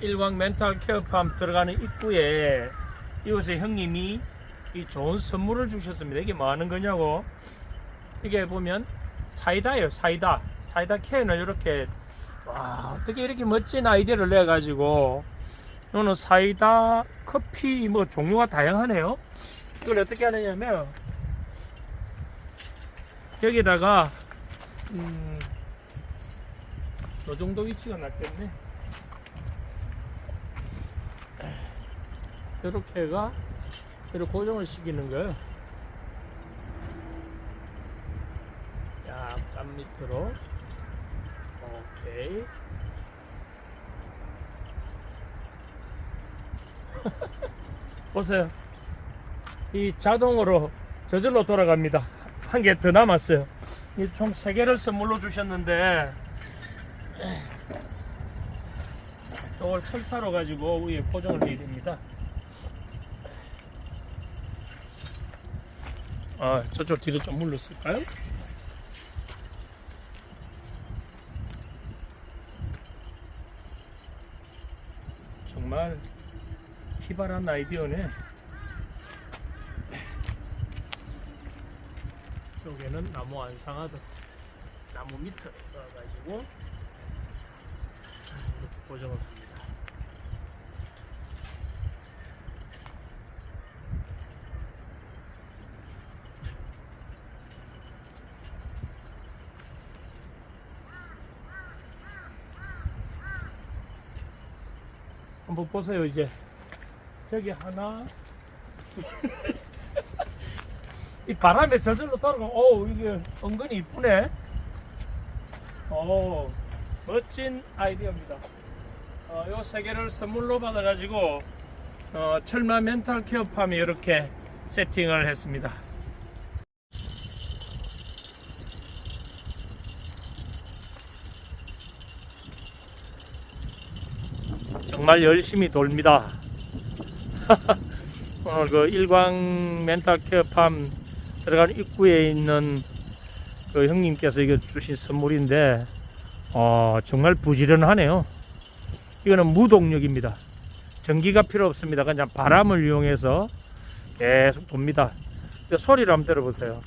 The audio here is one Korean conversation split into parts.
일광 멘탈 케어팜 들어가는 입구에 이곳에 형님이 이 좋은 선물을 주셨습니다. 이게 뭐 하는 거냐고. 이게 보면 사이다예요, 사이다. 사이다 캔을 이렇게 와, 어떻게 이렇게 멋진 아이디어를 내 가지고 이거는 사이다 커피 뭐 종류가 다양하네요. 이걸 어떻게 하느냐면 여기다가 음, 요 정도 위치가 낫겠네. 이렇게 해가 이렇게 고정을 시키는 거예요. 약간 밑으로. 오케이. 보세요. 이 자동으로 저절로 돌아갑니다. 한 개 더 남았어요. 이총세 개를 선물로 주셨는데 이걸 철사로 가지고 위에 포장을 해야 됩니다. 아, 저쪽 뒤로 좀 물렀을까요? 정말 희발한 아이디어네. 여기는 나무 안 상하도록 나무 밑에 넣어가지고 이렇게 고정을 한번 보세요 이제. 저기 하나. 이 바람에 저절로 돌아가. 오 이게 은근히 이쁘네. 오 멋진 아이디어입니다. 어, 요세 개를 선물로 받아 가지고 어, 철마 멘탈 케어팜이 이렇게 세팅을 했습니다 정말 열심히 돌립니다. 오늘 그 일광 멘탈 케어팜 들어간 입구에 있는 그 형님께서 이거 주신 선물인데 어, 정말 부지런하네요. 이거는 무동력입니다. 전기가 필요 없습니다. 그냥 바람을 이용해서 계속 돕니다. 그 소리를 한번 들어보세요.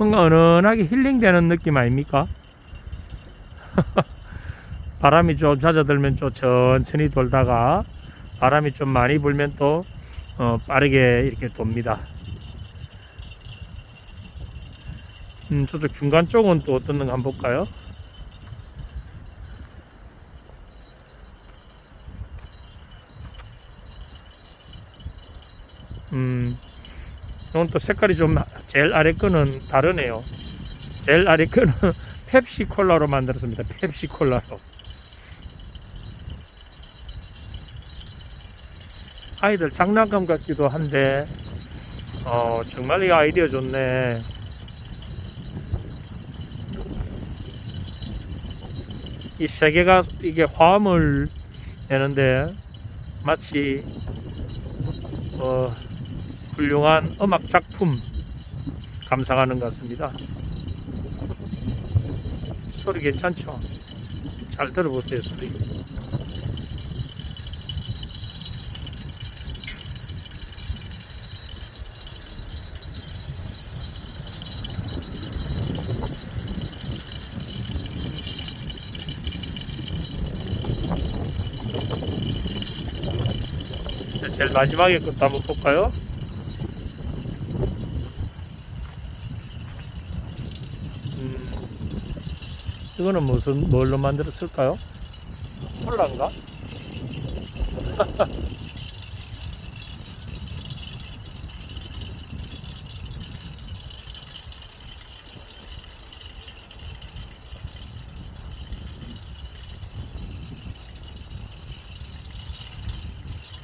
뭔가 은은하게 힐링되는 느낌 아닙니까? 바람이 좀 잦아들면 좀 천천히 돌다가 바람이 좀 많이 불면 또 어, 빠르게 이렇게 돕니다. 음, 저쪽 중간 쪽은 또 어떤 거 한번 볼까요? 음, 이건 또 색깔이 좀 제일 아래 거는 다르네요. 제일 아래 거는 펩시 콜라로 만들었습니다. 펩시 콜라로. 아이들 장난감 같기도 한데, 어, 정말 이 아이디어 좋네. 이 세 개가 이게 화음을 내는데 마치 어, 훌륭한 음악 작품 감상하는 것 같습니다. 소리 괜찮죠? 잘 들어보세요, 소리. 자, 제일 마지막에 것도 한번 볼까요? 음, 이거는 무슨 뭘로 만들었을까요? 콜라인가?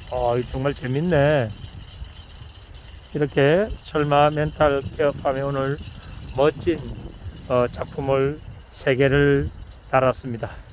아, 정말 재밌네. 이렇게 철마 멘탈 케어 팜에 오늘 멋진 어, 작품을 세 개를 달았습니다.